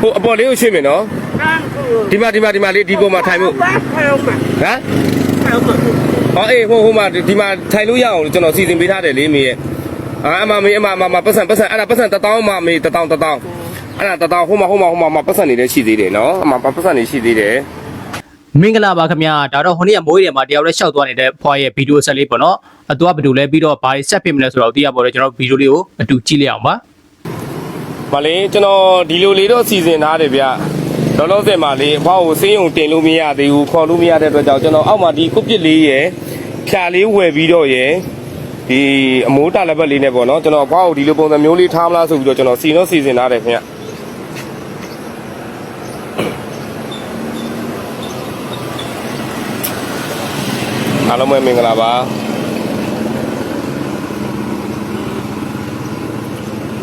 ဟိုအပေါ်လေးကိုရွှေ့မယ်နော်တန်းကိုဒီမှာဒီမှာဒီမှာလေးဒီပေါ်မှာထိုင်ဖို့ဘာဖဲမှာဟမ်ဖဲမှာဟောအေးဟိုဟိုမှာဒီမှာထိုင်လို့ရအောင်ကျွန်တော်စီစဉ်ပေးထားတယ်လေမေရဲ့အာအမမေအမအမပတ်စံပတ်စံအဲ့ဒါပတ်စံတစ်တောင်းအမမေတစ်တောင်းတစ်တောင်းအဲ့ဒါတစ်တောင်းဟိုမှာဟိုမှာဟိုမှာပတ်စံနေလည်းရှိသေးတယ်နော်အမပတ်စံနေရှိသေးတယ်မင်္ဂလာပါခင်ဗျာဒါတော့ဟိုနေ့ကမိုးရေမှာတယောက်လေးရှောက်သွားနေတဲ့ဖွားရဲ့ဗီဒီယိုဆက်လေးပေါ့နော်အတူကဘယ်လိုလဲပြီးတော့ဘာတွေဆက်ဖြစ်မလဲဆိုတော့သိရပါတော့ကျွန်တော်ဗီဒီယိုလေးကိုအတူကြည့်လိုက်အောင်ပါ မလေးကျွန်တော်ဒီလိုလေးတော့စီစဉ်ထားတယ်ဗျလောလောဆယ်မှာလေးအဖေါ့ကိုစင်းုံတင်လို့မရသေးဘူးခေါ်လို့မရတဲ့အတွက်ကြောင့်ကျွန်တော်အောက်မှာဒီကုတ်ပစ်လေးရယ်ဖြာလေးဝယ်ပြီးတော့ရယ်ဒီအမိုးတာလက်ဘက်လေးနဲ့ပေါ့နော်ကျွန်တော်အဖေါ့ကိုဒီလိုပုံစံမျိုးလေးထားမလားဆိုပြီးတော့ကျွန်တော်စီတော့စီစဉ်ထားတယ်ခင်ဗျအားလုံးပဲမင်္ဂလာပါ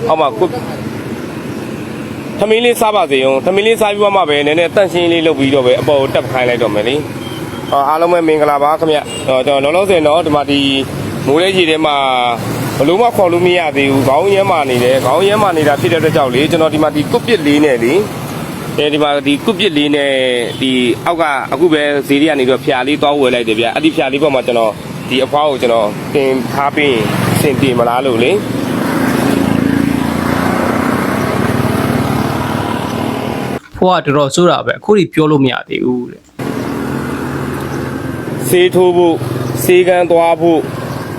အောက်မှာကု တ်သမင်းလေးစားပါစေအောင်သမင်းလေးစားပြီးမှပဲနည်းနည်းတန့်ရှင်းလေးလုပ်ပြီးတော့ပဲအပေါ်ကိုတက်ခိုင်းလိုက်တော့မယ်လေအော်အားလုံးပဲမင်္ဂလာပါခင်ဗျအော်ကျွန်တော်လောလောဆယ်တော့ဒီမှာဒီမိုးလေးကြီးထဲမှာဘလို့မှခေါ်လို့မရသေးဘူးခေါင်းရမ်းမာနေတယ်ခေါင်းရမ်းမာနေတာဖြစ်တဲ့အတွက်ကြောင့်လေကျွန်တော်ဒီမှာဒီကုတ်ပစ်လေးနဲ့လေအဲဒီမှာဒီကုတ်ပစ်လေးနဲ့ဒီအောက်ကအခုပဲဈေးရီကနေတော့ဖျာလေးတောင်းဝယ်လိုက်တယ်ဗျအဲ့ဒီဖျာလေးပေါ်မှာကျွန်တော်ဒီအဖွားကိုကျွန်တော်တင်ထားပြီးစင်ပြေမလားလို့လေ ဖွားကတော်တော်ဆိုးတာပဲအခုထိပြောလို့မရသေးဘူးတဲ့ဆေးထိုးဖို့ဆေးကန်းသွားဖို့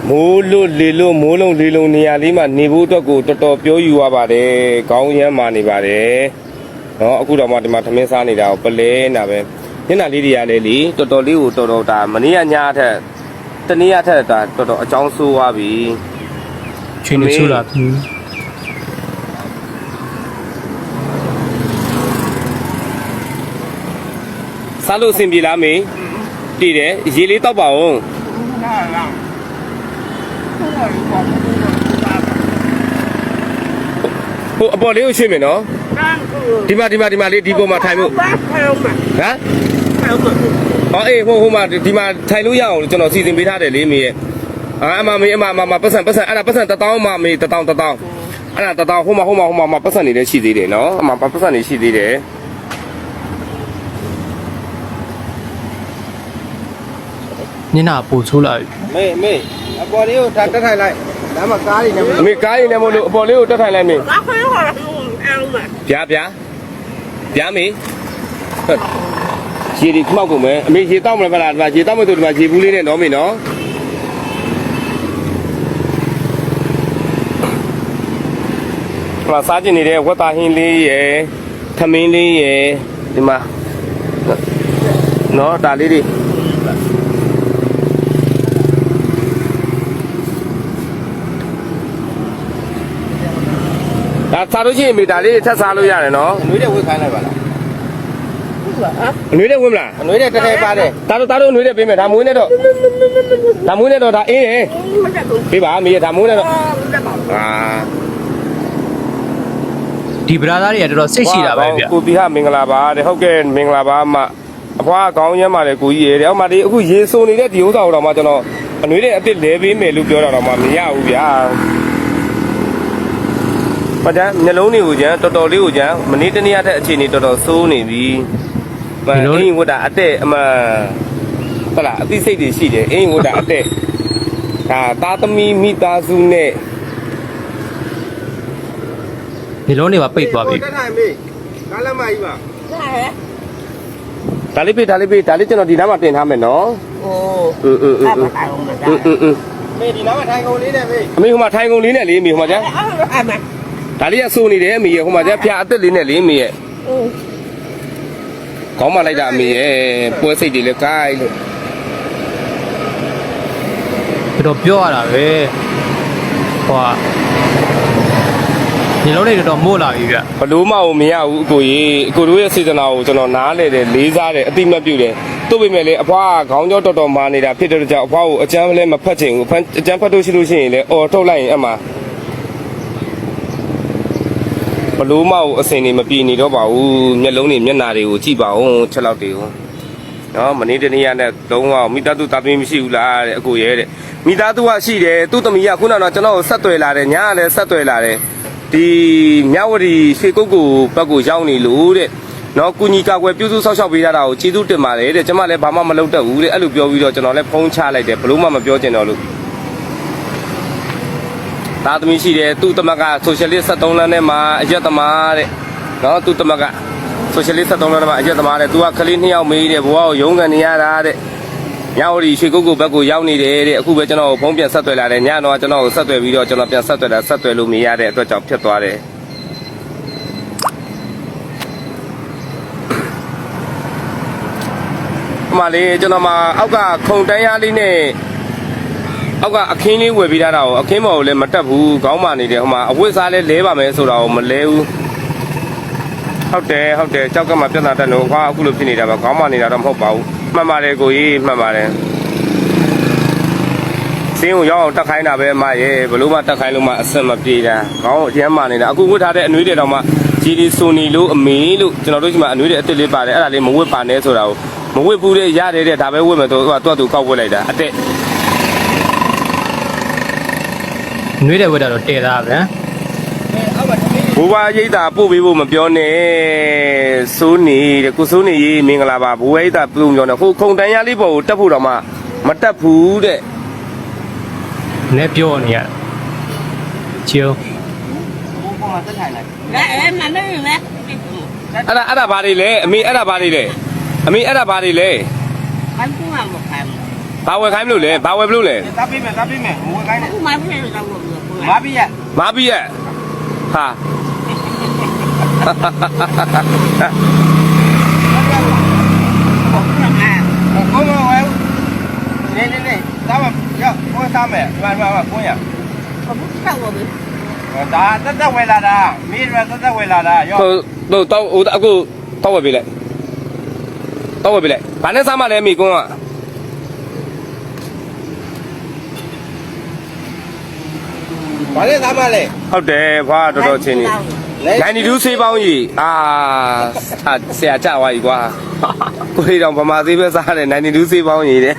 မိုးလွတ်လေလွတ်မိုးလုံးလေလုံးနေရာလေးမှာနေဖို့အတွက်ကိုတော်တော်ပြောယူရပါတယ်။ခေါင်းရမ်းမာနေပါတယ်။နော်အခုတော့မှဒီမှာသမင်းစားနေတာကိုပလဲနာပဲညနာလေးတွေကလည်းလေတော်တော်လေးကိုတော်တော်ဒါမနေ့ကညအထက်တနေ့အထက်ဒါတော်တော်အကြောင်းဆိုးသွားပြီချင်းနေဆိုးတာပြီ။ စားလို့အဆင်ပြေလားမေ။တည်တယ်ရေလေးတောက်ပါဦးလာလာဟိုကဘာမလို့ဘာ။ဟိုအပေါ်လေးကိုရွှေ့မယ်နော်တန်းကို။ဒီမှာဒီမှာဒီမှာလေးဒီပေါ်မှာထိုင်ဖို့ဘာဖဲမှာဟမ်ဖဲမှာဟောအေးဟိုဟိုမှာဒီမှာထိုင်လို့ရအောင်ကျွန်တော်စီစဉ်ပေးထားတယ်လေမေရဲ့အာအမမေအမအမပတ်စံပတ်စံအဲ့ဒါပတ်စံတစ်တောင်းအမမေတစ်တောင်းတစ်တောင်းအဲ့ဒါတစ်တောင်းဟိုမှာဟိုမှာဟိုမှာပတ်စံနေလည်းရှိသေးတယ်နော်အမပတ်စံနေရှိသေးတယ် ညနာပို့ဆိုးလာပြီမေမေအပေါ်လေးကိုတက်ထိုင်လိုက်ဒါမှကားလေးနဲ့မအမေကားရင်လည်းမလို့အပေါ်လေးကိုတက်ထိုင်လိုက်မေဘာဖဲဟာလို့အဲမှာဗျာဗျာဗျာမေဟုတ်ရေဒီခမောက်ကုန်မယ်အမေရေတောက်မလားဗလားဒီမှာရေတောက်မလို့ဒီမှာရေဘူးလေးနဲ့နော်မေနော်ဟလာစားကျင်နေတဲ့ဝက်သားဟင်းလေးရယ်ထမင်းလေးရယ်ဒီမှာနော်ဒါလေးတွေ စားလို့ရှိရင်မိဒါလေးတွေထပ်စားလို့ရတယ်နော်အနွေးတဲ့ဝေးခိုင်းလိုက်ပါလားအနွေးတဲ့ဝင်မလားအနွေးတဲ့တစ်ထည့်ပါတယ်ဒါတော့ဒါတော့အနွေးတဲ့ပေးမယ်ဒါမွေးနဲ့တော့ဒါမွေးနဲ့တော့ဒါအေးတယ်မတက်ဘူးပေးပါမေးဒါမွေးနဲ့တော့အာမတက်ပါဘူးအာဒီဗလာသားတွေကတော်တော်စိတ်ရှိတာပဲဗျကိုတီဟာမင်္ဂလာပါတဲ့ဟုတ်ကဲ့မင်္ဂလာပါအမအဖွားကောင်းရမ်းပါတယ်ကိုကြီးရေတဲ့အောက်မှာဒီအခုရေဆိုနေတဲ့ဒီဥစ္စာကိုတော့မှကျွန်တော်အနွေးတဲ့အစ်စ်လဲပေးမယ်လို့ပြောတာတော့မှမရဘူးဗျာ ဘာကြမျက်လုံးတွေကိုကြမ်းတော်တော်လေးကိုကြမ်းမနေ့တနေ့ရက်တဲ့အခြေအနေတော်တော်ဆိုးနေပြီဘာအင်းဝတ်တာအတဲ့အမဟုတ်လားအသိစိတ်တွေရှိတယ်အင်းဝတ်တာအတဲ့ဒါသားသမီးမိသားစုနဲ့ဒီလုံးတွေပါပိတ်သွားပြီတက်ထိုင်မေကားလက်မကြီးပါဒါဟဲ့ဒါလေးပေးဒါလေးပေးဒါလေးကျွန်တော်ဒီနားမှာတင်ထားမယ်နော်အိုးအင်းအင်းအအင်းမအင်းတိုင်အောင်မအဒါင်းအင်းအင်းမေဒီနားမှာထိုင်ကုန်လေးနဲ့မေအမေဟိုမှာထိုင်ကုန်လေးနဲ့လေးအမေဟိုမှာကြာအမ ဒါလေးကစိုးနေတယ်အမေရဟိုမှာကြာဖျာအသက်လေးနဲ့လေးအမေရဲ့အိုးခေါင်းမလိုက်တာအမေရဲ့ပွဲစိတ်တွေလည်းကိုက်လို့တော်တော်ပြောရတာပဲဟွာဒီလုံးတွေတော်တော်မို့လာပြီဗျဘလို့မှမရဘူးအကိုကြီးအကိုတို့ရဲ့စေတနာကိုကျွန်တော်နားလဲတယ်လေးစားတယ်အတိမတ်ပြုတယ်တို့ပေမဲ့လေအဖွားကခေါင်းကြောတော်တော်မာနေတာဖြစ်တဲ့ကြောင့်အဖွားကိုအကျမ်းလည်းမဖတ်ချင်ဘူးဖတ်အကျမ်းဖတ်လို့ရှိလို့ရှိရင်လည်းအော်ထုတ်လိုက်ရင်အမှ ဘလို့မှအစင်နေမပြေနေတော့ပါဘူးမျက်လုံးတွေမျက်နာတွေကိုကြည့်ပါဦးချက်လောက်တွေကိုနော်မနေ့တနေ့ကနဲ့လုံးဝမိသားစုတာသမီမရှိဘူးလားတဲ့အကိုရဲ့တဲ့မိသားစုကရှိတယ်သူ့သမီးကခုနကတော့ကျွန်တော်ကိုဆက်သွယ်လာတယ်ညာကလည်းဆက်သွယ်လာတယ်ဒီမြဝတီရွှေကုတ်ကိုဘက်ကိုရောက်နေလို့တဲ့နော်ကုညီကာကွယ်ပြုစုဆောက်ရှောက်ပေးထားတာကိုကျေးဇူးတင်ပါတယ်တဲ့ကျွန်မလည်းဘာမှမလုပ်တတ်ဘူးတဲ့အဲ့လိုပြောပြီးတော့ကျွန်တော်လည်းဖုန်းချလိုက်တယ်ဘလို့မှမပြောချင်တော့လို့ သားသမီးရှိတယ်သူ့တမကဆိုရှယ်လစ်73လမ်းထဲမှာအရက်သမားတဲ့နော်သူ့တမကဆိုရှယ်လစ်73လမ်းထဲမှာအရက်သမားတဲ့သူကကလေးနှစ်ယောက်မေးတဲ့ဘဝကိုရုန်းကန်နေရတာတဲ့ညဝတီရွှေကုတ်ကုတ်ဘက်ကိုရောက်နေတယ်တဲ့အခုပဲကျွန်တော်ကိုဖုန်းပြန်ဆက်သွယ်လာတယ်ညတော့ကျွန်တော်ကိုဆက်သွယ်ပြီးတော့ကျွန်တော်ပြန်ဆက်သွယ်တာဆက်သွယ်လို့မရတဲ့အတွက်ကြောင့်ဖြစ်သွားတယ်အမလေးကျွန်တော်မှာအောက်ကခုံတန်းရလေးနဲ့ အောက်ကအခင်းလေးဝယ်ပြီးသားတာကိုအခင်းမော်ကိုလည်းမတက်ဘူးခေါင်းမာနေတယ်ဟိုမှာအဝတ်စားလည်းလဲပါမယ်ဆိုတာကိုမလဲဘူးဟုတ်တယ်ဟုတ်တယ်ကြောက်ကမှပြဿနာတက်လို့ခွာအခုလိုဖြစ်နေတာပါခေါင်းမာနေတာတော့မဟုတ်ပါဘူးမှန်ပါတယ်ကိုကြီးမှန်ပါတယ်စင်းကိုရောက်အောင်တက်ခိုင်းတာပဲအမရဲ့ဘလို့မှတက်ခိုင်းလို့မှအဆင်မပြေတာခေါင်းအကျမ်းမာနေတာအခုဝတ်ထားတဲ့အနွေးတွေတော့မှဂျီဒီဆိုနီလို့အမေလို့ကျွန်တော်တို့ဒီမှာအနွေးတွေအစ်စ်လေးပါတယ်အဲ့ဒါလေးမဝတ်ပါနဲ့ဆိုတာကိုမဝတ်ဘူးတဲ့ရတယ်တဲ့ဒါပဲဝတ်မယ်သူကသူ့အတူကောက်ဝတ်လိုက်တာအတက် နှွေးတဲ့ဝက်တာတော့တည်သားပဲဘူဝါရိတ်တာပို့ပေးဖို့မပြောနဲ့စိုးနေတဲ့ကိုစိုးနေရေးမင်္ဂလာပါဘူဝါရိတ်တာပြုံပြောနေဟိုခုံတန်ရလေးပေါ်ကိုတက်ဖို့တော့မှမတက်ဘူးတဲ့နဲပြောနေရချိုးအဲ့မနေလဲအဲ့ဒါအဲ့ဒါဘာတွေလဲအမေအဲ့ဒါဘာတွေလဲအမေအဲ့ဒါဘာတွေလဲမန်ကူ ဘာဝယ်ခိုင်းမလို့လဲဘာဝယ်မလို့လဲ။တပ်ပေးမယ်တပ်ပေးမယ်ငွေခိုင်းတယ်။အခုမှဖြစ်နေတော့ဘူး။ငါပြည့်ရမာပြီးရက်ဟာ။ဟုတ်ကဲ့။ဟိုကောဝယ်။နေနေနေသားမရောကိုသားမယ်ဒီမှာဒီမှာကိုရဘာဖြစ်တာလဲ။ဒါတက်တက်ဝယ်လာတာမင်းရတက်တက်ဝယ်လာတာရောဟိုဟိုတော့ဟိုအခုတော့ဝယ်ပေးလိုက်တော့ဝယ်ပေးလိုက်ဘာနဲ့စားမလဲမိကွန်းက ဘာလဲသားမလဲဟုတ်တယ်ဖွာတော်တော်ချင်းနေ92ဆေးပေါင်းကြီးအာအာဆရာကြသွားပြီကွာကိုလေးတောင်ဗမာသေးပဲစားတယ်92ဆေးပေါင်းကြီးတဲ့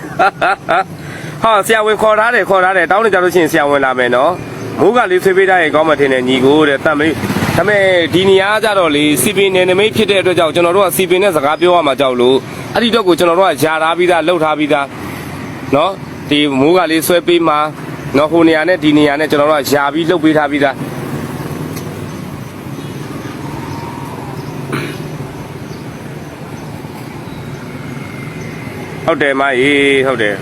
ဟာဆရာဝင်ခေါ်ထားတယ်ခေါ်ထားတယ်တောင်းနေကြလို့ရှိရင်ဆရာဝင်လာမယ်နော်မိုးကလေးဆွေးပေးထားရင်ကောင်းမှထင်တယ်ညီကိုတဲ့တတ်မေးဒါပေမဲ့ဒီနေရာကကြတော့လေစီပင်နယ်နိမိတ်ဖြစ်တဲ့အတွက်ကြောင့်ကျွန်တော်တို့ကစီပင်နဲ့စကားပြောရမှာကြောက်လို့အဲ့ဒီတော့ကိုကျွန်တော်တို့ကယာထားပြီးသားလှုပ်ထားပြီးသားနော်ဒီမိုးကလေးဆွဲပေးမှာ နော်ဟိုနေရာနဲ့ဒီနေရာနဲ့ကျွန်တော်တို့ကယာပြီးလှုပ်ပေးထားပြီးသားဟုတ်တယ်မကြီးဟုတ်တယ်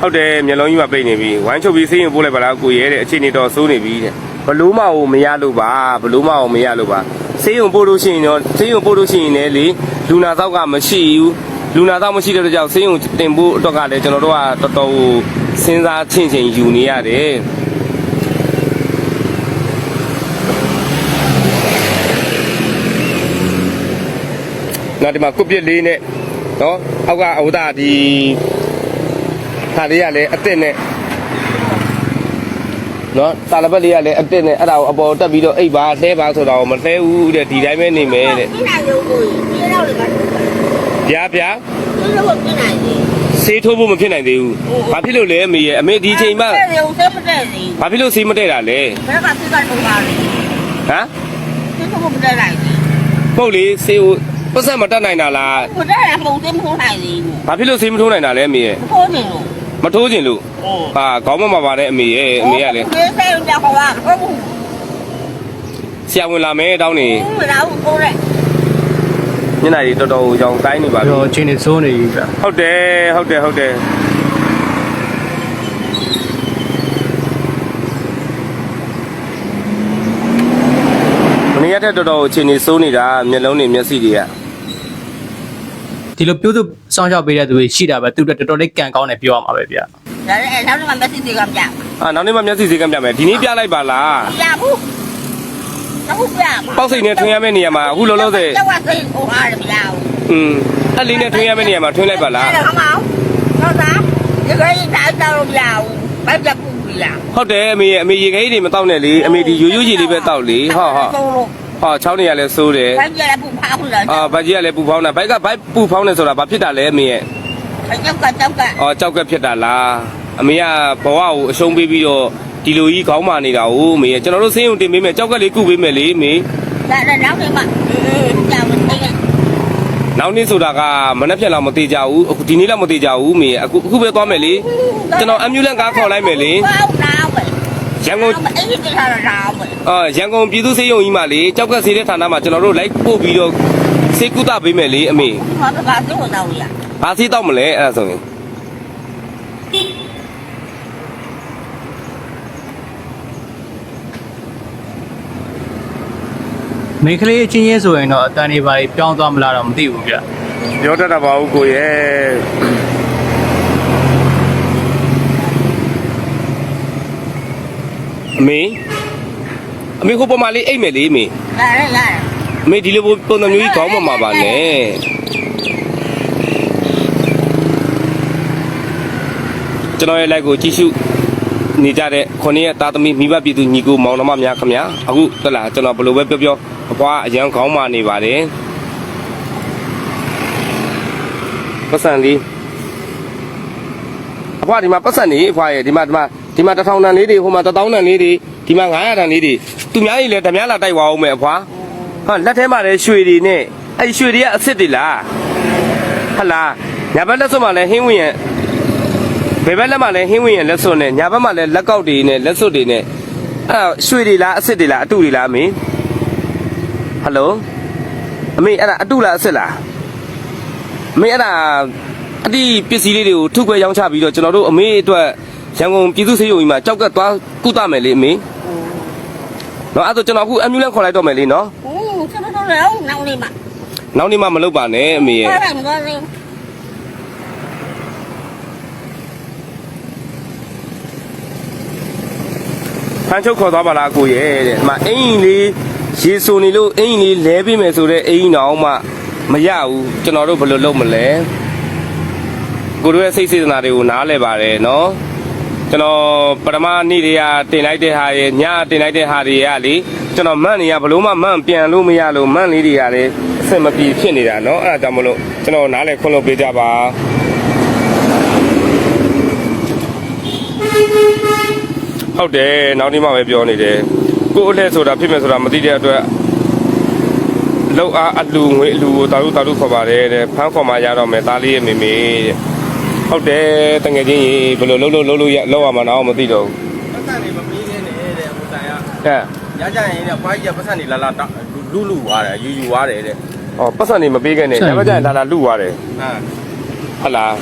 ဟုတ်တယ်မျက်လုံးကြီးမှာပိတ်နေပြီဝိုင်းချုပ်ပြီးဆေးရင်ပို့လိုက်ပါလားကိုရဲတဲ့အခြေအနေတော့စိုးနေပြီတဲ့ဘလို့မအောင်မရလို့ပါဘလို့မအောင်မရလို့ပါဆေးရုံပို့လို့ရှိရင်တော့ဆေးရုံပို့လို့ရှိရင်လည်းလေလူနာသောက်ကမရှိဘူးလူနာသောက်မရှိတဲ့အတွက်ကြောင့်ဆေးရုံတင်ဖို့အတွက်ကလည်းကျွန်တော်တို့ကတော်တော် စဉ်းစားချင့်ချိန်ယူနေရတယ်နောက်ဒီမှာကုတ်ပြစ်လေးနဲ့နော်အောက်ကအဝဒဒီဟာလေးကလည်းအစ်စ်နဲ့နော်တာလပတ်လေးကလည်းအစ်စ်နဲ့အဲ့ဒါကိုအပေါ်တက်ပြီးတော့အိတ်ပါလှဲပါဆိုတာကိုမလှဲဘူးတဲ့ဒီတိုင်းပဲနေမယ်တဲ့你哪 ဆေးထိုးဖို့မဖြစ်နိုင်သေးဘူးဘာဖြစ်လို့လဲအမေရဲ့အမေဒီချိန်မှဆေးရုံဆေးမတည့်သေးဘာဖြစ်လို့ဆေးမတည့်တာလဲဘယ်ကဆေးကပုံပါလဲဟမ်ဆေးထိုးဖို့မတည့်နိုင်ဘူးပုတ်လေဆေးကိုပတ်စံမတတ်နိုင်တာလားမတတ်နိုင်ပုံသေးမထိုးနိုင်သေးဘူးဘာဖြစ်လို့ဆေးမထိုးနိုင်တာလဲအမေရဲ့မထိုးနိုင်လို့မထိုးခြင်းလို့ဟာခေါင်းမမပါတဲ့အမေရဲ့အမေကလေဆေးဆေးရုံကြောက်ပါဘာဆရာဝင်လာမယ်တောင်းနေမလာဘူးကိုရဲ ညနေတွေတော်တော်ရောင်တိုင်းနေပါပြီတော့ချင်းနေစိုးနေပြီဗျဟုတ်တယ်ဟုတ်တယ်ဟုတ်တယ်နေရတဲ့တော်တော်အခြေအနေစိုးနေတာမျက်လုံးတွေမျက်စိတွေကဒီလိုပြုစုစောင့်ရှောက်ပေးတဲ့သူတွေရှိတာပဲသူတို့တော်တော်လေးကံကောင်းတယ်ပြောရမှာပဲဗျဒါလည်းအဲနောက်နေ့မှမျက်စိစေကံပြအာနောက်နေ့မှမျက်စိစေကံပြမယ်ဒီနေ့ပြလိုက်ပါလားပြဘူး ဟုတ်ပြပါပေါက်စိတ်နဲ့ထွင်ရမယ့်နေရာမှာအခုလောလောဆယ်ကျောက်ကစိတ်ဟိုအားရမလားอืมအဲ့လေးနဲ့ထွင်ရမယ့်နေရာမှာထွင်လိုက်ပါလားဟုတ်ပါဘူးဟုတ်သားရေခဲကြီးတောက်တော့မလားဘိုက်ပြပူလားဟုတ်တယ်အမေအမေရေခဲကြီးတွေမတောက်နဲ့လေအမေဒီရိုးရိုးကြီးလေးပဲတောက်လေဟုတ်ဟုတ်ဟာချောင်းနေရလဲစိုးတယ်ဘိုက်ကြီးလည်းပူဖောင်းလားအာဘိုက်ကြီးကလည်းပူဖောင်းတာဘိုက်ကဘိုက်ပူဖောင်းနေဆိုတာဘာဖြစ်တာလဲအမေရဲ့ကြောက်ကကြောက်ကအော်ကြောက်ကဖြစ်တာလားအမေကဘဝကိုအရှုံးပေးပြီးတော့ ဒီလိုကြီးခေါင်းမာနေတာဟိုမေကျွန်တော်တို့စင်းုံတင်ပေးမယ်ကြောက်ကလေးကုပေးမယ်လေမေဒါလည်းနောက်နေမှာကြာမသိကနောက်နေ့ဆိုတာကမနှက်ဖြက်လောက်မသေးကြဘူးအခုဒီနေ့လောက်မသေးကြဘူးမေအခုအခုပဲသွားမယ်လေကျွန်တော်အမြူလန့်ကားခေါ်လိုက်မယ်လေပေါ့နာပဲရန်ကုန်အဲ့ဒီကလာပဲအာရန်ကုန်ပြည်သူ့စေယုံကြီးမှာလေကြောက်ကဆေးတဲ့ဌာနမှာကျွန်တော်တို့လိုက်ပို့ပြီးတော့စေကုသပေးမယ်လေအမေဘာကတော့တော့ရဘာစီးတော့မလဲအဲ့ဒါဆိုရင် မိန်းကလေးအချင်းချင်းဆိုရင်တော့အတန်တွေပါပြောင်းသွားမလားတော့မသိဘူးဗျပြောတတ်တာပါဦးကိုရဲ့အမေအမေခုပေါ်မှာလေးအိတ်မယ်လေအမေလာရလာအမေဒီလိုပုံစံမျိုးကြီးခေါင်းမမှာပါနဲ့ကျွန်တော်ရဲ့ live ကိုကြည့်ရှုနေကြတဲ့ခொနည်းရဲ့သားသမီးမိဘပြည်သူညီကိုမောင်နှမများခင်ဗျာအခုတက်လာကျွန်တော်ဘယ်လိုပဲပြောပြော အပွားအရန်ခေါင်းမာနေပါတယ်ပတ်စံလေးအဖွားဒီမှာပတ်စံနေအဖွားရဲ့ဒီမှာဒီမှာဒီမှာတစ်ထောင်တန်လေးတွေဟိုမှာတစ်သောင်းတန်လေးတွေဒီမှာ900တန်လေးတွေသူများကြီးလည်းဓမြလာတိုက်သွားအောင်မယ်အဖွားဟာလက်ထဲမှာလည်းရွှေတွေနဲ့အဲ့ဒီရွှေတွေကအစ်စ်တွေလားဟတ်လားညာဘက်လက်စွပ်မှာလည်းဟင်းဝင်ရဲ့ဘယ်ဘက်လက်မှာလည်းဟင်းဝင်ရဲ့လက်စွပ်နဲ့ညာဘက်မှာလည်းလက်ကောက်တွေနဲ့လက်စွပ်တွေနဲ့အဲ့ဒါရွှေတွေလားအစ်စ်တွေလားအတုတွေလားအမေ ဟယ်လိုအမေအဲ့ဒါအတုလားအစ်စ်လားအမေအဲ့ဒါအတိပစ္စည်းလေးတွေကိုထုတ်ခွဲရောင်းချပြီးတော့ကျွန်တော်တို့အမေအတွက်ရန်ကုန်ပြည်သူ့စေယုံကြီးမှာကြောက်ကတ်သွားကုသမယ်လေအမေနော်အဲ့ဒါဆိုကျွန်တော်အခုအမြူလန့်ခေါ်လိုက်တော့မယ်လေနော်ဦးကျွန်တော်လည်းနောက်နေမှာနောက်နေ့မှမလုပ်ပါနဲ့အမေရဲ့ဘာလဲမလို့ဖန်ချုပ်ခေါ်သွားပါလားကိုရဲ့တဲ့ဒီမှာအင်ကြီးလေး ရေဆိုနေလို့အင်ကြီးလေးလဲပေးမယ်ဆိုတော့အင်ကြီးတော့မှမရဘူးကျွန်တော်တို့ဘယ်လိုလုပ်မလဲကိုတို့ရဲ့စိတ်စေတနာတွေကိုနားလဲပါတယ်နော်ကျွန်တော်ပထမနေ့တွေကတင်လိုက်တဲ့ဟာရဲ့ညတင်လိုက်တဲ့ဟာတွေကလေကျွန်တော်မန့်နေရဘလို့မှမန့်ပြန်လို့မရလို့မန့်လေးတွေကလည်းအဆင်မပြေဖြစ်နေတာနော်အဲ့ဒါကြောင့်မလို့ကျွန်တော်နားလဲခွင့်လို့ပေးကြပါဟုတ်တယ်နောက်နေ့မှပဲပြောနေတယ် ကို့အလှည့်ဆိုတာဖြစ်မယ်ဆိုတာမသိတဲ့အတွက်လောက်အားအလူငွေအလူကိုတာလူတာလူခေါ်ပါတယ်တဲ့ဖမ်းခေါ်မှရတော့မယ်သားလေးရဲ့မေမေတဲ့ဟုတ်တယ်တငယ်ချင်းကြီးဘယ်လိုလှုပ်လှုပ်လှုပ်လို့ရလောက်ရမှာတော့မသိတော့ပတ်စံနေမပေးနေနေတဲ့ဟိုတိုင်ကဘူးဟဲ့ရကြရင်တဲ့ဘွားကြီးကပတ်စံနေလာလာလူလူသွားတယ်ယူယူသွားတယ်တဲ့ဩပတ်စံနေမပေးခဲ့နဲ့ညမကြရင်လာလာလူသွားတယ်ဟာဟုတ်လား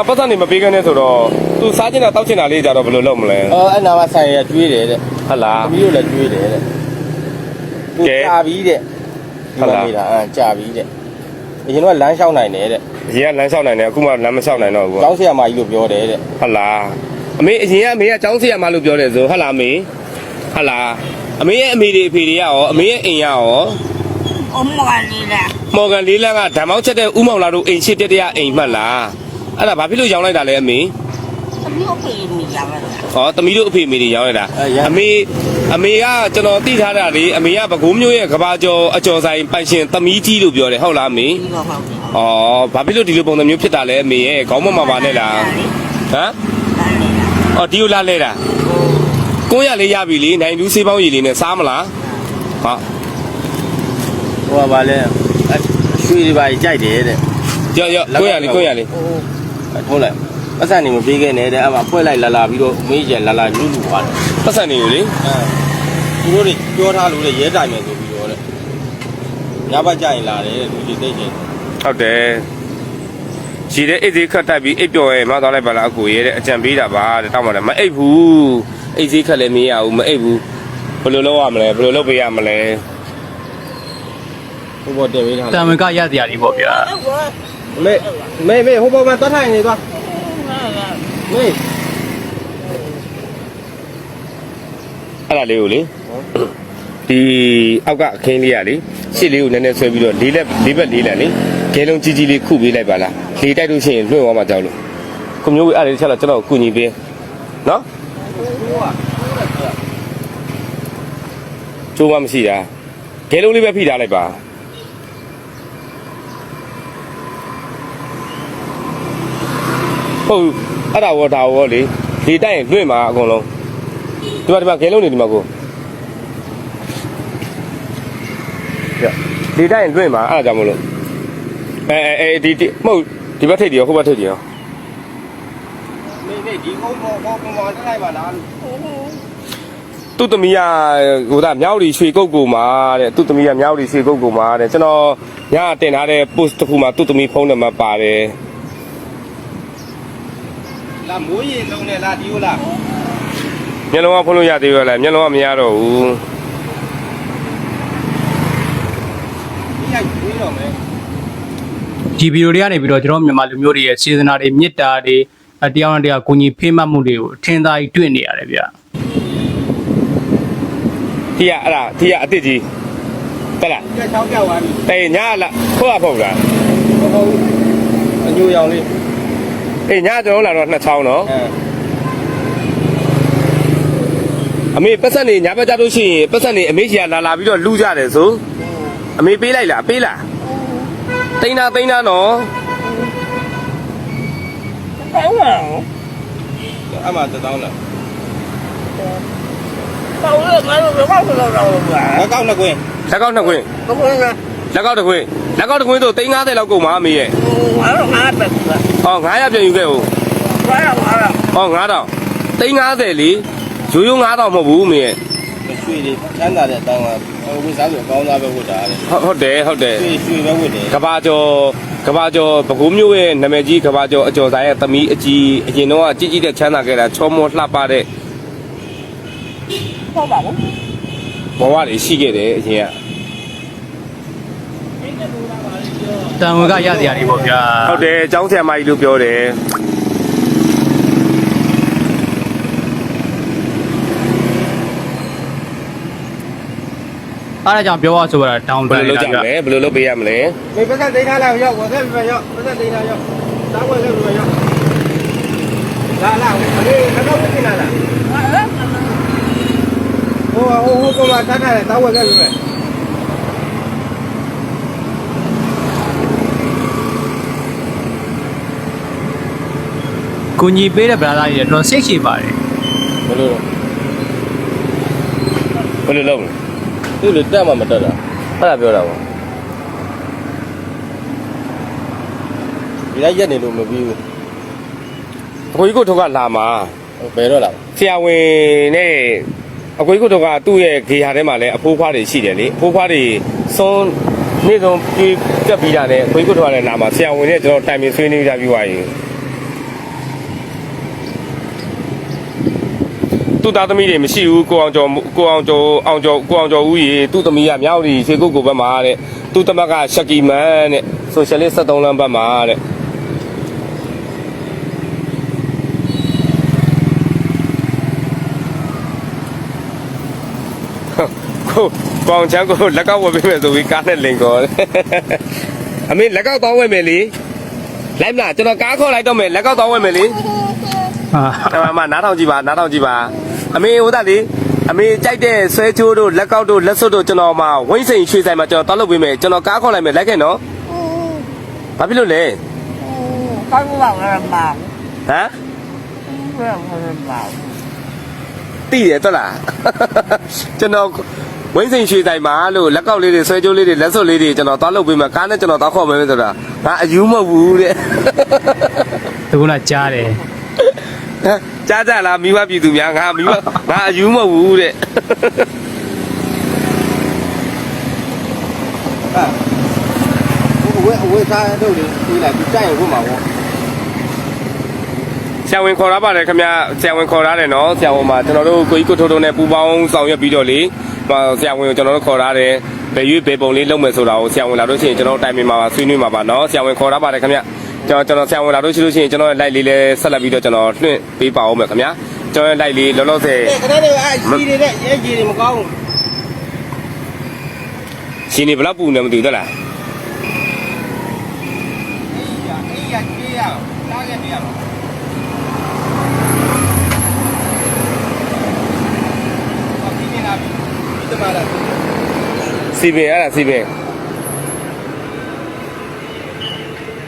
အပတ်စံနေမပေးခဲ့နဲ့ဆိုတော့သူစားချင်တာတောက်ချင်တာလေးကြတော့ဘယ်လိုလုပ်မလဲအော်အဲ့နာမဆိုင်ရကျွေးတယ်တဲ့ ဟုတ်လားသမီးတို့လည်းကျွေးတယ်တဲ့သူကြာပြီတဲ့ဒီမှာနေတာအာကြာပြီတဲ့အရင်ကလမ်းလျှောက်နိုင်တယ်တဲ့အရင်ကလမ်းလျှောက်နိုင်တယ်အခုမှလမ်းမလျှောက်နိုင်တော့ဘူးကျောင်းဆရာမကြီးလို့ပြောတယ်တဲ့ဟုတ်လားအမေအရင်ကအမေကចောင်းဆရာမလို့ပြောတယ်ဆိုဟုတ်လားအမေဟုတ်လားအမေရဲ့အမေတွေအဖေတွေကရောအမေရဲ့အိမ်ကရောအမကလေးလားမော်ဂန်လေးလန်းကဓမ္မောက်ချက်တဲ့ဥမောင်လာတို့အိမ်ရှိတက်တဲ့အိမ်မှတ်လားအဲ့ဒါဘာဖြစ်လို့ရောင်းလိုက်တာလဲအမေ သမီးဖေးမိကြပါလားဟောသမီးတို့အဖေအမေတွေရောင်းလိုက်တာအမေအမေကကျွန်တော်သိထားတာလေအမေကပဲခူးမျိုးရဲ့ကဘာကျော်အကျော်ဆိုင်ပိုင်ရှင်သမီးကြီးလို့ပြောတယ်ဟုတ်လားအမေဒီတော့ဟုတ်တယ်ဩဘာဖြစ်လို့ဒီလိုပုံစံမျိုးဖြစ်တာလဲအမေရဲ့ခေါင်းမမပါနဲ့လားဟမ်အော်ဒီလိုလာလဲတာကိုရလေးရပြီလေနိုင်လူးစေးပေါင်းရည်လေးနဲ့စားမလားဟာဟိုကဘာလဲအရွှေတွေပါကြိုက်တယ်တဲ့ကြောက်ကြောက်ကိုရလေးကိုရလေးဟုတ်လား ပတ်စံနေမပေးခဲ့နဲ့တဲ့အမှဖွဲ့လိုက်လာလာပြီးတော့မေးကြလာလာလူလူသွားတယ်ပတ်စံနေอยู่လေအဲသူတို့တွေပြောထားလို့လေရဲတိုင်မယ်ဆိုပြီးတော့တဲ့ညဘက်ကြရင်လာတယ်တဲ့လူတွေသိချင်းဟုတ်တယ်ရှိတဲ့အိတ်သေးခတ်တိုက်ပြီးအိတ်ပျော်ရဲ့မသွားလိုက်ပါလားအကိုရဲ့တဲ့အကြံပေးတာပါတဲ့တောင်းပါတယ်မအိတ်ဘူးအိတ်သေးခတ်လည်းမရဘူးမအိတ်ဘူးဘယ်လိုလုပ်ရမလဲဘယ်လိုလုပ်ပေးရမလဲဟိုဘောတင်ပေးထားတံဝင်ကရစရာကြီးပေါ့ဗျာမေမေမေဟိုဘောမှာတတ်ထိုင်နေသွား မေအဲ့ဒါလေးကိုလေဒီအောက်ကအခင်းလေးကလေရှစ်လေးကိုနည်းနည်းဆွဲပြီးတော့လေးလက်လေးဘက်လေးလက်လေဂဲလုံးကြီးကြီးလေးခုပေးလိုက်ပါလားလေတိုက်လို့ရှိရင်လွှင့်သွားမှကြောက်လို့ကွန်မျိုးဝေးအဲ့ဒါလေးချက်တော့ကျွန်တော်ကုညီပေးနော်ကျိုးမမရှိတာဂဲလုံးလေးပဲဖိထားလိုက်ပါ ဟုတ်အဲ့ဒါဝေါ်ဒါဝေါ်လေလေတိုက်ရင်လွှင့်မှာအကုန်လုံးဒီမှာဒီမှာခဲလုံးနေဒီမှာကိုဒီတိုင်းတွင်မှာအဲ့ဒါကြောင့်မလို့အဲအဲအဲဒီဒီမဟုတ်ဒီဘက်ထိပ်ဒီရောဟိုဘက်ထိပ်ဒီရောနေနေဒီကုန်းပေါ်ပေါ်ပေါ်ပေါ်တက်လိုက်ပါလားလို့သူ့သမီးကဟိုဒါမြောက်ရီရွှေကုတ်ကူမှာတဲ့သူ့သမီးကမြောက်ရီရွှေကုတ်ကူမှာတဲ့ကျွန်တော်ညတင်ထားတဲ့ post တစ်ခုမှာသူ့သမီးဖုန်းနံပါတ်ပါတယ် လာမိုးရေလုံးနဲ့လာဒီဟုတ်လားမျက်လုံးကဖုန်းလို့ရသေးရောလားမျက်လုံးကမရတော့ဘူးဒီရိုက်ပြီးတော့မယ်ဒီဗီဒီယိုတွေကနေပြီးတော့ကျွန်တော်မြန်မာလူမျိုးတွေရဲ့စေတနာတွေမေတ္တာတွေအတရားနဲ့တရားကိုကြီးဖေးမှတ်မှုတွေကိုအထင်သာကြီးတွေ့နေရတယ်ဗျဒီကအဲ့ဒါဒီကအစ်စ်ကြီးတက်လားကြက်ချောင်းပြောက်သွားပြီတေညလားဖုတ်ရဖုတ်လားဟုတ်ဟုတ်အညိုရောင်လေး အေးညကျွန်တော်လာတော့နှစ်ချောင်းနော်အဲအမေပတ်စံနေညာဘက်ကြလို့ရှိရင်ပတ်စံနေအမေကြီးကလာလာပြီးတော့လူကြတယ်ဆိုအမေပေးလိုက်လားပေးလားတိန်းတာတိန်းတာနော်ကောင်းလားအမှတစ်တောင်းလားကောင်းလို့ငါတို့ဘာလို့တော့တော့ဘာအကောက်နှစ်ကွင်းလက်ကောက်နှစ်ခွင်းဘယ်လိုလဲလက်ကောက်တစ်ခွင်း လက်ကောက်တစ်ခွင်းဆို350လောက်ကုန်ပါအမေရဲ့ငါတို့ငါပဲကွာဟော900ပြန်ယူခဲ့ဦးဘာလဲဘာလဲဟော9000 350လီရိုးရိုး9000မဟုတ်ဘူးအမေရဲ့ရွှေတွေချမ်းသာတဲ့အတောင်းကဝတ်စားဆိုကောင်းသားပဲဝတ်တာတဲ့ဟုတ်ဟုတ်တယ်ဟုတ်တယ်ရွှေရွှေပဲဝတ်တယ်ကဘာကျော်ကဘာကျော်ဘကူးမျိုးရဲ့နာမည်ကြီးကဘာကျော်အကျော်ဆိုင်ရဲ့သမီးအကြီးအရင်တော့ကြည်ကြည်တဲ့ချမ်းသာခဲ့တာချောမောလှပတဲ့ဟုတ်ပါဘူးဘဝတွေရှိခဲ့တယ်အရင်က တန်ဝင်ကရစရာတွေပေါ့ဗျာဟုတ်တယ်အကြောင်းဆရာမကြီးလို့ပြောတယ်အားရကြောင့်ပြောရဆိုရတာတောင်းတဘယ်လိုလုပ်ကြမလဲဘယ်လိုလုပ်ပေးရမလဲဒီပတ်သက်ဒိထားလိုက်ရောက်ဝယ်ခဲ့ပြီပဲရောက်ပတ်သက်ဒိထားရောက်တောင်းဝယ်ခဲ့ပြီပဲရောက်လာလာဒီကတော့မဖြစ်လာလားဟိုဟိုဟိုကမှတတ်တယ်တောင်းဝယ်ခဲ့ပြီပဲ ကိုကြီးပေးတဲ့ဗလာသားကြီးတော့စိတ်ရှိပါတယ်ဘယ်လိုဘယ်လိုလုပ်မလဲသူ့လိုတက်မှမတက်တာအဲ့ဒါပြောတာပေါ့ဒီလိုက်ရက်နေလို့မပြီးဘူးအကိုကြီးကိုထုတ်ကလာမှာဘယ်တော့လာဆရာဝန်နဲ့အကိုကြီးကိုထုတ်ကသူ့ရဲ့ဂေဟာထဲမှာလည်းအဖိုးဖွားတွေရှိတယ်လေအဖိုးဖွားတွေစွန်းနေ့ဆုံးပြေးတက်ပြီးတာနဲ့အကိုကြီးကိုထုတ်ကလည်းလာမှာဆရာဝန်နဲ့ကျွန်တော်တိုင်ပင်ဆွေးနွေးကြပြီးသွားရင် သူ့သားသမီးတွေမရှိဘူးကိုအောင်ကျော်ကိုအောင်ကျော်အောင်ကျော်ကိုအောင်ကျော်ဦးကြီးသူ့သမီးကမြောက်ဒီရွှေကုတ်ကိုဘက်မှာတဲ့သူ့တမကရှက်ကီမန်တဲ့ဆိုရှယ်လစ်73လမ်းဘက်မှာတဲ့ကိုကောင်းချမ်းကိုလက်ကောက်ဝယ်ပေးမယ်ဆိုပြီးကားနဲ့လင်ကောတယ်အမေလက်ကောက်တောင်းဝယ်မယ်လေလိုက်မလားကျွန်တော်ကားခေါ်လိုက်တော့မယ်လက်ကောက်တောင်းဝယ်မယ်လေဟာအမမနားထောင်ကြည့်ပါနားထောင်ကြည့်ပါ အမေဟိုသားလေအမေကြိုက်တဲ့ဆွဲချိုးတို့လက်ကောက်တို့လက်စွပ်တို့ကျွန်တော်မှဝိမ့်စိန်ရွှေဆိုင်မှာကျွန်တော်တောက်လုပ်ပေးမယ်ကျွန်တော်ကားခေါ်လိုက်မယ်လိုက်ခဲ့နော်ဘာဖြစ်လို့လဲကောင်းပါလားမဟမ်ဘယ်လိုလဲမတိတယ်တော့လားကျွန်တော်ဝိမ့်စိန်ရွှေဆိုင်မှာလို့လက်ကောက်လေးတွေဆွဲချိုးလေးတွေလက်စွပ်လေးတွေကျွန်တော်တောက်လုပ်ပေးမယ်ကားနဲ့ကျွန်တော်တောက်ခေါ်မယ်ဆိုတာငါအယူမဟုတ်ဘူးတဲ့ဒီကုလားကြားတယ် ကြားကြလားမိမပြည်သူများငါမိမငါအယူမဟုတ်ဘူးတဲ့ဟာဟိုဝဲဝဲစားတော့လေဒီလိုက်ဒီကြိုက်ရင်ဝတ်မှာပေါ့ဆရာဝန်ခေါ်ရပါတယ်ခင်ဗျာဆရာဝန်ခေါ်ရတယ်နော်ဆရာဝန်မှာကျွန်တော်တို့ကိုကြီးကိုထိုးထိုးနဲ့ပူပေါင်းဆောင်ရွက်ပြီးတော့လေဟိုဆရာဝန်ကိုကျွန်တော်တို့ခေါ်ရတယ်ဘယ်ရွေးဘယ်ပုံလေးလုပ်မယ်ဆိုတာကိုဆရာဝန်လာလို့ရှိရင်ကျွန်တော်တို့တိုင်ပင်မှာပါဆွေးနွေးမှာပါနော်ဆရာဝန်ခေါ်ရပါတယ်ခင်ဗျာ ကျွန်တော်ကျွန်တော်ဆရာဝန်လာလို့ရှိလို့ရှိရင်ကျွန်တော်ရဲ့ live လေးလည်းဆက်လက်ပြီးတော့ကျွန်တော်လွှင့်ပေးပါအောင်မယ်ခင်ဗျာကျွန်တော်ရဲ့ live လေးလောလောဆယ်အဲ့ခဏလေးအာရှိတွေနဲ့ရဲကြီးတွေမကောင်းဘူးရှင်နေဘယ်လောက်ပူနေမသိဘူးတလားအေးရကြေးရတားခဲ့ပြရမှာဘာဖြစ်နေတာဒီတမလာစီပင်အဲ့ဒါစီပင်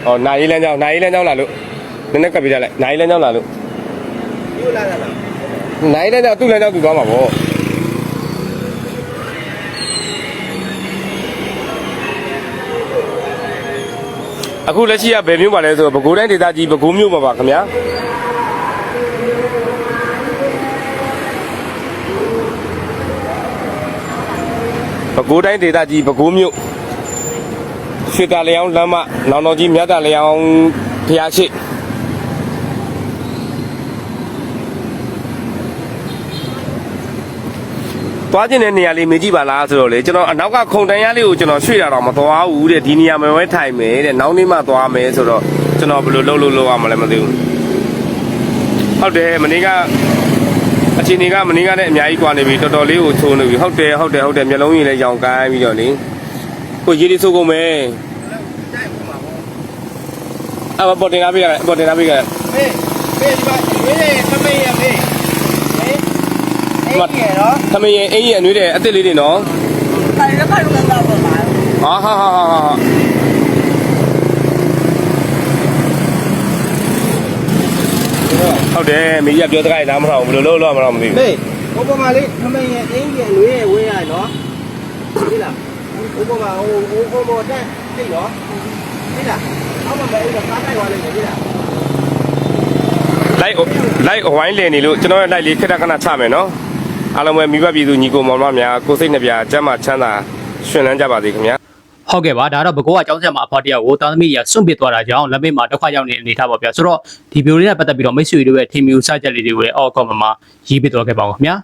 ဟောနိုင်ရေးလမ်းကြောင်းနိုင်ရေးလမ်းကြောင်းလာလို့နည်းနည်းကပ်ပြကြလိုက်နိုင်ရေးလမ်းကြောင်းလာလို့ယူလာတာလားနိုင်တဲ့ကြောင့်သူ့လမ်းကြောင့်သူသွားမှာပေါ့အခုလက်ရှိကဘယ်မြို့ပါလဲဆိုတော့ပဲခူးတိုင်းဒေသကြီးပဲခူးမြို့မှာပါခင်ဗျာပဲခူးတိုင်းဒေသကြီးပဲခူးမြို့ ရွှေတာလျောင်းလမ်းမနောင်တော်ကြီးမြတ်တာလျောင်းဖျားရှိသွားကျင်တဲ့နေရာလေးမေးကြည့်ပါလားဆိုတော့လေကျွန်တော်အနောက်ကခုံတန်းရလေးကိုကျွန်တော်ရွှေ့တာတော့မသွားဘူးတဲ့ဒီနေရာမှာပဲထိုင်မယ်တဲ့နောက်နေ့မှသွားမယ်ဆိုတော့ကျွန်တော်ဘယ်လိုလုပ်လို့လုပ်ရမလဲမသိဘူးဟုတ်တယ်မနေ့ကအချိန်တွေကမနေ့ကနဲ့အများကြီးကွာနေပြီတော်တော်လေးကိုချိုးနေပြီဟုတ်တယ်ဟုတ်တယ်ဟုတ်တယ်မျက်လုံးကြီးလည်းရောင်ကိုင်းပြီးတော့လေ ကိုရေးလေးစိုးကုန်မယ်အဲ့ပေါ်တင်လာပေးရတယ်ပေါ်တင်လာပေးရတယ်မေးမေးဒီမှာမေးနေသမီးရမေးဟေးအေးရနော်သမီးရဲ့အင်းကြီးအနွေးတဲ့အစ်စ်လေးတွေနော်ခိုင်ရခိုင်လို့ကတော့ပါပါဟာဟာဟာဟာဟာဟုတ်တယ်မိကြီးကပြောတကားနားမထောင်ဘူးဘယ်လိုလုပ်လို့မလို့မသိဘူးမေးဘုပမာလေးသမီးရအင်းကြီးလွေးရဝေးရနော်ဒီလား ဘုပမာဟိုဟိုဟိုတက်သိနော်ဒီလားအောက်မှာပဲအဲ့ဒါကားတိုက်သွားလိမ့်မယ်ဒီလားလိုက်လိုက်ဝိုင်းလည်နေလို့ကျွန်တော်ရဲ့လိုက်လေးခက်ခဏချမယ်နော်အားလုံးပဲမိဘပြည်သူညီကိုမောင်မများကိုစိတ်နှပြကျမ်းမာချမ်းသာရှင်လန်းကြပါစေခင်ဗျာဟုတ်ကဲ့ပါဒါတော့ဘကိုကအကြောင်းဆက်မှာအဖေါ်တယောက်ကိုတာသမီးကြီးကစွန့်ပစ်သွားတာကြောင့်လက်မေးမှာဒုက္ခရောက်နေအနေထားပါဗျာဆိုတော့ဒီဗီဒီယိုလေးနဲ့ပတ်သက်ပြီးတော့မိတ်ဆွေတို့ရဲ့ထင်မြူစချက်လေးတွေကိုလည်းအောက်ကောမမှာရေးပြသွားခဲ့ပါဦးခင်ဗျာ